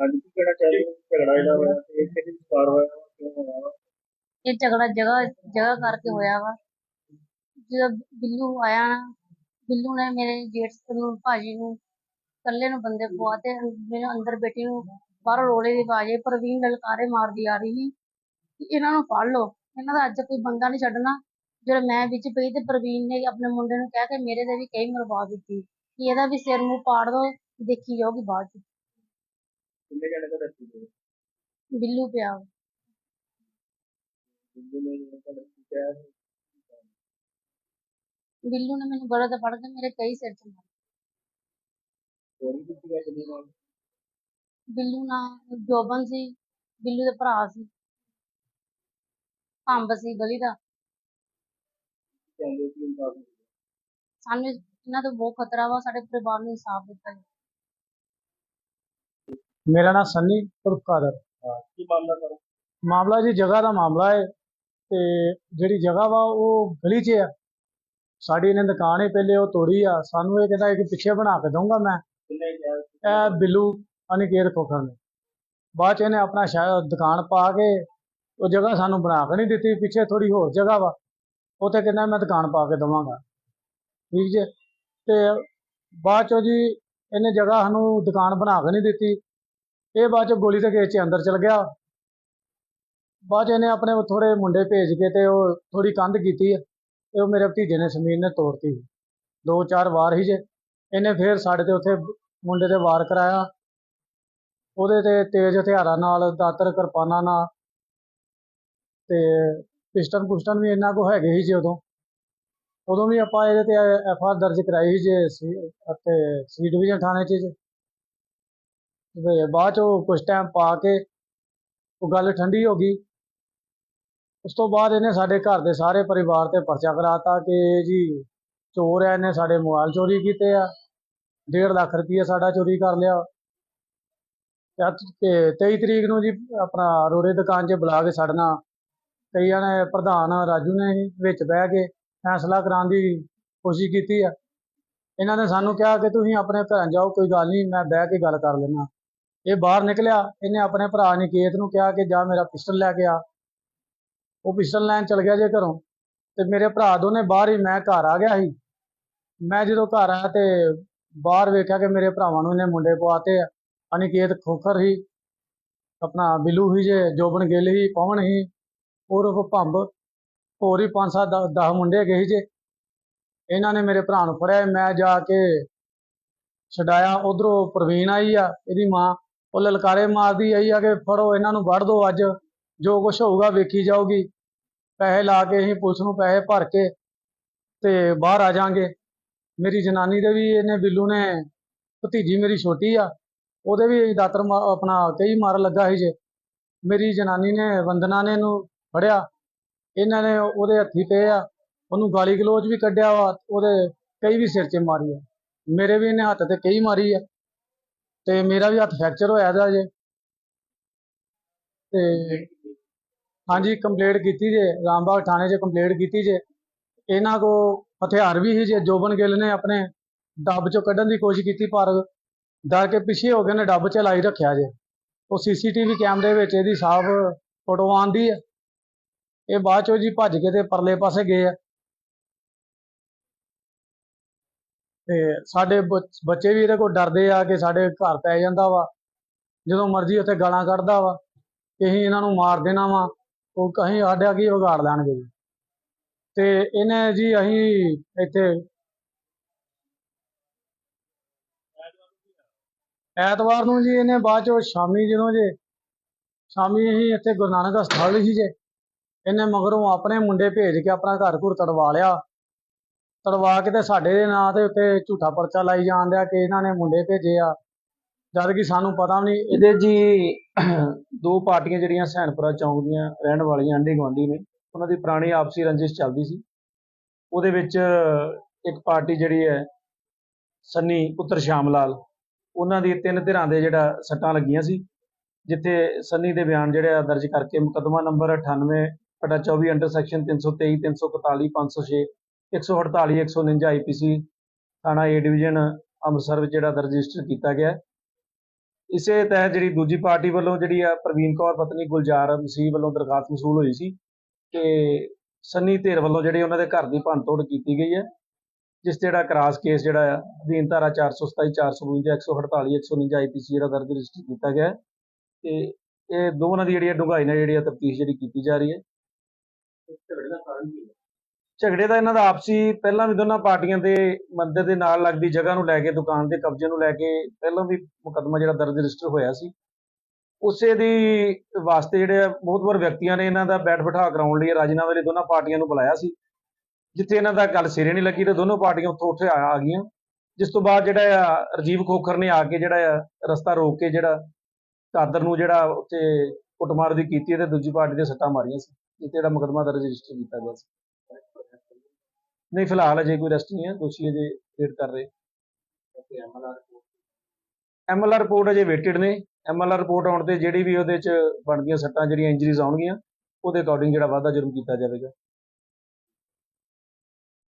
ਅੱਜ ਕੀ ਕਹਿਣਾ ਚਾਹੀਏ ਝਗੜਾ ਜਿਹੜਾ ਹੋਇਆ ਤੇ ਕਿਹਦੀ ਵਿਚਾਰ ਹੋਇਆ ਵਾ, ਕਿਉਂ ਹੋਇਆ ਵਾ? ਇਹ ਝਗੜਾ ਜਗ੍ਹਾ ਜਗ੍ਹਾ ਕਰਕੇ ਹੋਇਆ ਵਾ। ਜਦੋਂ ਬਿੱਲੂ ਆਇਆ ਨਾ ਬਿੱਲੂ ਨੇ ਮੇਰੇ ਜੇਠ ਨੂੰ ਭਾਜੀ ਨੂੰ ਇਕੱਲੇ ਨੂੰ ਬੰਦੇ ਪਵਾ ਮੇਰੇ ਅੰਦਰ ਬੇਟੀ ਨੂੰ ਬਾਹਰੋਂ ਰੋਲੇ ਦੀ ਆਵਾਜ਼ ਆਈ ਪ੍ਰਵੀਨ ਲਲਕਾਰੇ ਮਾਰਦੀ ਆ ਰਹੀ ਸੀ ਕਿ ਇਹਨਾਂ ਨੂੰ ਫੜ ਲਓ। ਇਹਨਾਂ ਦਾ ਅੱਜ ਕੋਈ ਬੰਦਾ ਨਹੀਂ ਛੱਡਣਾ। ਜਦੋਂ ਮੈਂ ਵਿੱਚ ਪਈ ਤੇ ਪ੍ਰਵੀਨ ਨੇ ਆਪਣੇ ਮੁੰਡੇ ਨੂੰ ਕਹਿ ਕੇ ਮੇਰੇ ਤੇ ਵੀ ਕਈ ਮਰਵਾ ਦਿੱਤੀ। ਕਿ ਇਹਦਾ ਵੀ ਸਿਰ ਮੂੰਹ ਪਾੜ ਦੋ ਦੇਖੀ ਜਾਊਗੀ ਬਾਅਦ ਚ। ਕਿੰਨੇ ਜਣੇ ਦਾ ਦੱਸੀ ਗਏ ਬਿੱਲੂ ਪਿਆ ਵਾ। ਜਿੰਦੇ ਨੇ ਜਿਹੜਾ ਤੁਹਾਡਾ ਕੀਤਾ ਬਿੱਲੂ ਨੇ ਮੈਨੂੰ ਗਲੇ ਤੋਂ ਫੜ ਕੇ ਮੇਰੇ ਕਈ ਸਿਰ ਚ ਮਾਰੇ ਚੋਰੀ ਕੀਤੀ ਹੈ ਜਿਹਦੇ ਨਾਲ? ਬਿੱਲੂ ਨਾਲ ਜੋਬਨ ਸੀ ਬਿੱਲੂ ਦੇ ਭਰਾ ਸੀ। ਅੰਬ ਸੀ ਗਲੀ ਦਾ। ਕਹਿੰਦੇ ਕਿ ਇਨਸਾਫ। ਸਾਨੂੰ ਇਹਨਾਂ ਤੋਂ ਬਹੁਤ ਖਤਰਾ ਵਾ ਸਾਡੇ ਪਰਿਵਾਰ ਨੂੰ ਇਨਸਾਫ ਦਿੱਤਾ ਜਾਵੇ। ਮੇਰਾ ਨਾਮ ਸੰਨੀ ਉਰਫ ਕਾਦਰ ਕੀ ਮਾਮਲਾ ਸਰ ਮਾਮਲਾ ਜੀ ਜਗ੍ਹਾ ਦਾ ਮਾਮਲਾ ਹੈ ਤੇ ਜਿਹੜੀ ਜਗ੍ਹਾ ਵਾ ਉਹ ਗਲੀ 'ਚ ਆ। ਸਾਡੀ ਇਹਨੇ ਦੁਕਾਨ ਹੈ ਪਹਿਲੇ ਉਹ ਤੋੜੀ ਆ। ਸਾਨੂੰ ਇਹ ਕਹਿੰਦਾ ਕਿ ਪਿੱਛੇ ਬਣਾ ਕੇ ਦਊਂਗਾ ਮੈਂ। ਇਹ ਬਿੱਲੂ ਅਨਿਕੇਤ ਖੋਖਰ ਨੇ। ਬਾਅਦ 'ਚ ਇਹਨੇ ਆਪਣਾ ਸ਼ਾਇਦ ਦੁਕਾਨ ਪਾ ਕੇ ਉਹ ਜਗ੍ਹਾ ਸਾਨੂੰ ਬਣਾ ਕੇ ਨਹੀਂ ਦਿੱਤੀ। ਪਿੱਛੇ ਥੋੜੀ ਹੋਰ ਜਗ੍ਹਾ ਵਾ। ਉੱਥੇ ਕਹਿੰਦਾ ਮੈਂ ਦੁਕਾਨ ਪਾ ਕੇ ਦਵਾਂਗਾ। ਠੀਕ ਜੇ? ਤੇ ਬਾਅਦ 'ਚੋਂ ਜੀ ਇਹਨੇ ਜਗ੍ਹਾ ਸਾਨੂੰ ਦੁਕਾਨ ਬਣਾ ਕੇ ਨਹੀਂ ਦਿੱਤੀ। ਇਹ ਬਾਅਦ 'ਚ ਗੋਲੀ ਦੇ ਕੇਸ 'ਚ ਅੰਦਰ ਚਲ ਗਿਆ। ਬਾਅਦ 'ਚ ਇਹਨੇ ਆਪਣੇ ਥੋੜੇ ਮੁੰਡੇ ਭੇਜ ਕੇ ਤੇ ਉਹ ਥੋੜੀ ਕੰਧ ਕੀਤੀ ਤੇ ਉਹ ਮੇਰੇ ਭਤੀਜੇ ਨੇ ਸਮੀਰ ਨੇ ਤੋੜਤੀ। ਦੋ ਚਾਰ ਵਾਰ ਹੀ ਜੇ ਇਹਨੇ ਫੇਰ ਸਾਡੇ ਤੇ ਉੱਥੇ ਮੁੰਡੇ ਤੇ ਵਾਰ ਕਰਾਇਆ। ਉਹਦੇ ਤੇ ਤੇਜ਼ ਹਥਿਆਰਾਂ ਨਾਲ, ਦਾਤਰ ਕਿਰਪਾਨਾਂ ਨਾਲ ਤੇ ਪਿਸਟਨ ਪੁਸਟਨ ਵੀ ਇਹਨਾਂ ਕੋ ਹੈਗੇ ਸੀ ਜੇ ਉਦੋਂ। ਉਦੋਂ ਵੀ ਆਪਾਂ ਇਹਦੇ ਤੇ ਐਫ ਆਰ ਦਰਜ ਕਰਾਈ ਸੀ ਜੇ ਸੀ ਅਤੇ ਸੀ ਡਿਵੀਜ਼ਨ ਥਾਣੇ 'ਚ ਤੇ ਬਾਅਦ ਚੋਂ ਕੁਝ ਟਾਈਮ ਪਾ ਕੇ ਉਹ ਗੱਲ ਠੰਡੀ ਹੋ ਗਈ। ਉਸ ਤੋਂ ਬਾਅਦ ਇਹਨੇ ਸਾਡੇ ਘਰ ਦੇ ਸਾਰੇ ਪਰਿਵਾਰ ਤੇ ਪਰਚਾ ਕਰਾਤਾ ਕਿ ਇਹ ਜੀ ਚੋਰ ਹੈ ਇਹਨੇ ਸਾਡੇ ਮੋਬਾਈਲ ਚੋਰੀ ਕੀਤੇ ਆ। 1.5 ਲੱਖ ਰੁਪਏ ਸਾਡਾ ਚੋਰੀ ਕਰ ਲਿਆ। ਤੇ 23 ਤਰੀਕ ਨੂੰ ਜੀ ਆਪਣਾ ਰੋੜੇ ਦੁਕਾਨ 'ਚ ਬੁਲਾ ਕੇ ਸਾਡੇ ਕਈਆਂ ਨੇ ਪ੍ਰਧਾਨ ਰਾਜੂ ਨੇ ਵੀ ਵਿੱਚ ਬਹਿ ਕੇ ਫੈਸਲਾ ਕਰਾਉਣ ਦੀ ਕੋਸ਼ਿਸ਼ ਕੀਤੀ ਆ। ਇਹਨਾਂ ਨੇ ਸਾਨੂੰ ਕਿਹਾ ਕਿ ਤੁਸੀਂ ਆਪਣੇ ਘਰਾਂ ਜਾਓ, ਕੋਈ ਗੱਲ ਨਹੀਂ, ਮੈਂ ਬਹਿ ਕੇ ਗੱਲ ਕਰ ਲੈਣਾ ਇਹ ਬਾਹਰ ਨਿਕਲਿਆ, ਇਹਨੇ ਆਪਣੇ ਭਰਾ ਨਿਕੇਤ ਨੂੰ ਕਿਹਾ ਕਿ ਜਾ ਮੇਰਾ ਪਿਸਟਲ ਲੈ ਕੇ ਆ। ਉਹ ਪਿਸਟਲ ਲੈਣ ਚਲ ਗਿਆ ਜੇ ਘਰੋਂ, ਤੇ ਮੇਰੇ ਭਰਾ ਦੋਨੇ ਬਾਹਰ ਹੀ, ਮੈਂ ਘਰ ਆ ਗਿਆ ਸੀ। ਮੈਂ ਜਦੋਂ ਘਰ ਆਇਆ ਤੇ ਬਾਹਰ ਵੇਖਿਆ ਕਿ ਮੇਰੇ ਭਰਾਵਾਂ ਨੂੰ ਇਹਨੇ ਮੁੰਡੇ ਪਵਾਤੇ ਆ। ਅਨਿਕੇਤ ਖੋਖਰ ਹੀ ਆਪਣਾ ਬਿੱਲੂ ਹੀ ਜੇ, ਜੋਬਨ ਗਿੱਲ ਹੀ ਪਵਨ ਹੀ ਉਰਫ ਭੰਬ, ਹੋਰ ਹੀ ਪੰਜ ਸੱਤ 10 ਮੁੰਡੇ ਹੈਗੇ ਸੀ ਜੇ। ਇਹਨਾਂ ਨੇ ਮੇਰੇ ਭਰਾ ਨੂੰ ਫੜਿਆ, ਮੈਂ ਜਾ ਕੇ ਛਡਾਇਆ, ਉਧਰੋਂ ਪ੍ਰਵੀਨ ਆਈ ਆ, ਇਹਦੀ ਮਾਂ ਉਹ ਲਲਕਾਰੇ ਮਾਰਦੀ ਆਈ ਆ ਕਿ ਫੜੋ, ਇਹਨਾਂ ਨੂੰ ਵੜ ਦਿਓ ਅੱਜ। ਜੋ ਕੁਝ ਹੋਊਗਾ ਵੇਖੀ ਜਾਊਗੀ। ਪੈਸੇ ਲਾ ਕੇ ਅਸੀਂ ਪੁਲਿਸ ਨੂੰ ਪੈਸੇ ਭਰ ਕੇ ਤੇ ਬਾਹਰ ਆ ਜਾਾਂਗੇ। ਮੇਰੀ ਜਨਾਨੀ ਦੇ ਵੀ ਇਹਨੇ, ਬਿੱਲੂ ਨੇ, ਭਤੀਜੀ ਮੇਰੀ ਛੋਟੀ ਆ, ਉਹਦੇ ਵੀ ਦਾਤਰ ਮਾ- ਆਪਣਾ ਕਈ ਮਾਰ ਲੱਗਾ ਸੀ ਜੇ। ਮੇਰੀ ਜਨਾਨੀ ਨੇ, ਵੰਦਨਾ ਨੇ ਇਹਨੂੰ ਫੜਿਆ। ਇਹਨਾਂ ਨੇ ਉਹਦੇ ਹੱਥੀ ਪਏ ਆ, ਉਹਨੂੰ ਗਾਲੀ ਗਲੋਚ ਵੀ ਕੱਢਿਆ ਵਾ, ਉਹਦੇ ਕਈ ਵੀ ਸਿਰ 'ਚ ਮਾਰੀ ਆ। ਮੇਰੇ ਵੀ ਇਹਨੇ ਹੱਥ ਤੇ ਕਈ ਮਾਰੀ ਆ। ਤੇ ਮੇਰਾ ਵੀ ਹੱਥ ਫ੍ਰੈਕਚਰ ਹੋਇਆ ਦਾ ਜੇ ਤੇ ਹਾਂਜੀ ਕੰਪਲੇਂਟ ਕੀਤੀ ਜੇ, ਰਾਮਬਾਗ ਥਾਣੇ 'ਚ ਕੰਪਲੇਂਟ ਕੀਤੀ ਜੇ। ਇਹਨਾਂ ਕੋ ਹਥਿਆਰ ਵੀ ਸੀ ਜੇ, ਜੋਬਨ ਗਿੱਲ ਨੇ ਆਪਣੇ ਡੱਬ 'ਚੋਂ ਕੱਢਣ ਦੀ ਕੋਸ਼ਿਸ਼ ਕੀਤੀ, ਪਰ ਡਰ ਕੇ ਪਿੱਛੇ ਹੋ ਗਏ ਨੇ ਡੱਬ 'ਚ ਲਾਈ ਰੱਖਿਆ ਜੇ। ਉਹ ਸੀਸੀਟੀਵੀ ਕੈਮਰੇ ਵਿੱਚ ਇਹਦੀ ਸਾਫ਼ ਫੋਟੋ ਆਉਂਦੀ ਹੈ ਇਹ ਬਾਅਦ ਚੋਂ ਜੀ ਭੱਜ ਕੇ ਤੇ ਪਰਲੇ ਪਾਸੇ ਗਏ ਆ। ਤੇ ਸਾਡੇ ਬੱਚ- ਬੱਚੇ ਵੀ ਇਹਦੇ ਕੋਲ ਡਰਦੇ ਆ ਕਿ ਸਾਡੇ ਘਰ ਪੈ ਜਾਂਦਾ ਵਾ। ਜਦੋਂ ਮਰਜ਼ੀ ਉੱਥੇ ਗਾਲਾਂ ਕੱਢਦਾ ਵਾ ਕਿ ਅਸੀਂ ਇਹਨਾਂ ਨੂੰ ਮਾਰ ਦੇਣਾ ਵਾ, ਉਹ ਕਹੀਂ ਸਾਡਾ ਕੀ ਵਿਗਾੜ ਲੈਣਗੇ ਜੀ। ਤੇ ਇਹਨੇ ਜੀ ਅਸੀਂ ਇੱਥੇ ਐਤਵਾਰ ਨੂੰ ਜੀ ਇਹਨੇ ਬਾਅਦ ਚੋਂ ਸ਼ਾਮੀ ਜਦੋਂ ਜੇ, ਸ਼ਾਮੀ ਅਸੀਂ ਇੱਥੇ ਗੁਰੂ ਨਾਨਕ ਹਸਪਤਾਲ ਸੀ ਜੇ, ਇਹਨੇ ਮਗਰੋਂ ਆਪਣੇ ਮੁੰਡੇ ਭੇਜ ਕੇ ਆਪਣਾ ਘਰ ਘੁਰ ਤੜਵਾ ਲਿਆ। ਤੜਵਾ ਕੇ ਤੇ ਸਾਡੇ ਦੇ ਨਾਂ ਤੇ ਉੱਤੇ ਝੂਠਾ ਪਰਚਾ ਲਾਈ ਜਾਣ ਦਿਆ ਕਿ ਇਹਨਾਂ ਨੇ ਮੁੰਡੇ ਭੇਜੇ ਆ। ਜਦ ਕਿ ਸਾਨੂੰ ਪਤਾ ਵੀ ਨਹੀਂ, ਇਹਦੇ ਜੀ ਦੋ ਪਾਰਟੀਆਂ ਜਿਹੜੀਆਂ ਸੈਣਪੁਰਾ ਚੌਂਕ ਦੀਆਂ ਰਹਿਣ ਵਾਲੀਆਂ ਆਂਢੀ ਗੁਆਂਢੀ ਨੇ, ਉਹਨਾਂ ਦੀ ਪੁਰਾਣੀ ਆਪਸੀ ਰੰਜਿਸ਼ ਚੱਲਦੀ ਸੀ। ਉਹਦੇ ਵਿੱਚ ਇੱਕ ਪਾਰਟੀ ਜਿਹੜੀ ਹੈ, ਸੰਨੀ ਪੁੱਤਰ ਸ਼ਾਮ ਲਾਲ, ਉਹਨਾਂ ਦੀ ਤਿੰਨ ਧਿਰਾਂ ਦੇ ਜਿਹੜਾ ਸੱਟਾਂ ਲੱਗੀਆਂ ਸੀ, ਜਿੱਥੇ ਸੰਨੀ ਦੇ ਬਿਆਨ ਜਿਹੜੇ ਆ ਦਰਜ ਕਰਕੇ ਮੁਕੱਦਮਾ ਨੰਬਰ 98 ਬਟਾ 24 ਅੰਡਰ ਸੈਕਸ਼ਨ 323 341 506 148 149 ਆਈਪੀਸੀ ਥਾਣਾ ਏ ਡਿਵੀਜ਼ਨ ਅੰਮ੍ਰਿਤਸਰ ਵਿੱਚ ਜਿਹੜਾ ਦਰਜ ਰਜਿਸਟਰ ਕੀਤਾ ਗਿਆ। ਇਸੇ ਤਹਿਤ ਜਿਹੜੀ ਦੂਜੀ ਪਾਰਟੀ ਵੱਲੋਂ ਜਿਹੜੀ ਆ ਪ੍ਰਵੀਨ ਕੌਰ, ਪਤਨੀ ਗੁਲਜ਼ਾਰ ਮਸੀਹ ਵੱਲੋਂ ਦਰਖਾਸਤ ਮਸੂਲ ਹੋਈ ਸੀ ਕਿ ਸੰਨੀ ਧੇਰ ਵੱਲੋਂ ਜਿਹੜੀ ਉਹਨਾਂ ਦੇ ਘਰ ਦੀ ਭੰਨਤੋੜ ਕੀਤੀ ਗਈ ਹੈ, ਜਿਸ ਤੇ ਜਿਹੜਾ ਕਰਾਸ ਕੇਸ ਜਿਹੜਾ ਆ, ਅਧੀਨ ਧਾਰਾ 427 452 148 149 ਆਈਪੀਸੀ ਜਿਹੜਾ ਦਰਜ ਰਜਿਸਟਰ ਕੀਤਾ ਗਿਆ ਹੈ। ਤੇ ਇਹ ਦੋਵਾਂ ਦੀ ਜਿਹੜੀ ਹੈ ਡੂੰਘਾਈ ਨਾਲ ਜਿਹੜੀ ਤਫਤੀਸ਼ ਜਿਹੜੀ ਕੀਤੀ ਜਾ ਰਹੀ ਹੈ। ਝਗੜੇ ਦਾ ਇਹਨਾਂ ਦਾ ਆਪਸੀ, ਪਹਿਲਾਂ ਵੀ ਦੋਨਾਂ ਪਾਰਟੀਆਂ ਦੇ ਮੰਦਰ ਦੇ ਨਾਲ ਲੱਗਦੀ ਜਗ੍ਹਾ ਨੂੰ ਲੈ ਕੇ, ਦੁਕਾਨ ਦੇ ਕਬਜ਼ੇ ਨੂੰ ਲੈ ਕੇ ਪਹਿਲਾਂ ਵੀ ਮੁਕੱਦਮਾ ਜਿਹੜਾ ਦਰਜ ਰਜਿਸਟਰ ਹੋਇਆ ਸੀ। ਉਸੇ ਦੀ ਵਾਸਤੇ ਜਿਹੜੇ ਆ, ਬਹੁਤ ਵਾਰ ਵਿਅਕਤੀਆਂ ਨੇ ਇਹਨਾਂ ਦਾ ਬੈਠ ਬਿਠਾ ਕਰਾਉਣ ਲਈ ਰਾਜੀਨਾਮੇ ਲਈ ਦੋਨਾਂ ਪਾਰਟੀਆਂ ਨੂੰ ਬੁਲਾਇਆ ਸੀ। ਜਿੱਥੇ ਇਹਨਾਂ ਦਾ ਗੱਲ ਸਿਰੇ ਨਹੀਂ ਲੱਗੀ ਤੇ ਦੋਨੋਂ ਪਾਰਟੀਆਂ ਉੱਥੋਂ ਉੱਥੇ ਆ ਆ ਗਈਆਂ। ਜਿਸ ਤੋਂ ਬਾਅਦ ਜਿਹੜਾ ਆ, ਰਜੀਵ ਖੋਖਰ ਨੇ ਆ ਕੇ ਜਿਹੜਾ ਆ, ਰਸਤਾ ਰੋਕ ਕੇ ਜਿਹੜਾ ਕਾਦਰ ਨੂੰ ਜਿਹੜਾ ਉੱਥੇ ਕੁੱਟਮਾਰ ਦੀ ਕੀਤੀ ਤੇ ਦੂਜੀ ਪਾਰਟੀ ਦੇ ਸੱਟਾਂ ਮਾਰੀਆਂ ਸੀ, ਜਿੱਥੇ ਜਿਹੜਾ ਮੁਕੱਦਮਾ ਦਰਜ ਰਜਿਸਟਰ ਕੀਤਾ ਗਿਆ ਸੀ। ਨਹੀਂ ਫਿਲਹਾਲ ਅਜੇ ਕੋਈ ਅਰੈਸਟ ਨਹੀਂ ਹੈ ਦੋਸ਼ੀ ਅਜੇ ਵੇਟ ਕਰ ਰਹੇ। ਐਮਐਲਆਰ ਰਿਪੋਰਟ ਅਜੇ ਵੇਟਡ ਨੇ। ਐਮਐਲਆਰ ਰਿਪੋਰਟ ਆਉਣ ਤੇ ਜਿਹੜੀ ਵੀ ਉਹਦੇ ਚ ਬਣਦੀਆਂ ਸੱਟਾਂ ਜਿਹੜੀਆਂ ਇੰਜਰੀਜ਼ ਆਉਣਗੀਆਂ ਉਹਦੇ ਅਕੋਰਡਿੰਗ ਜਿਹੜਾ ਵਾਧਾ ਜੁਰਮ ਕੀਤਾ ਜਾਵੇਗਾ।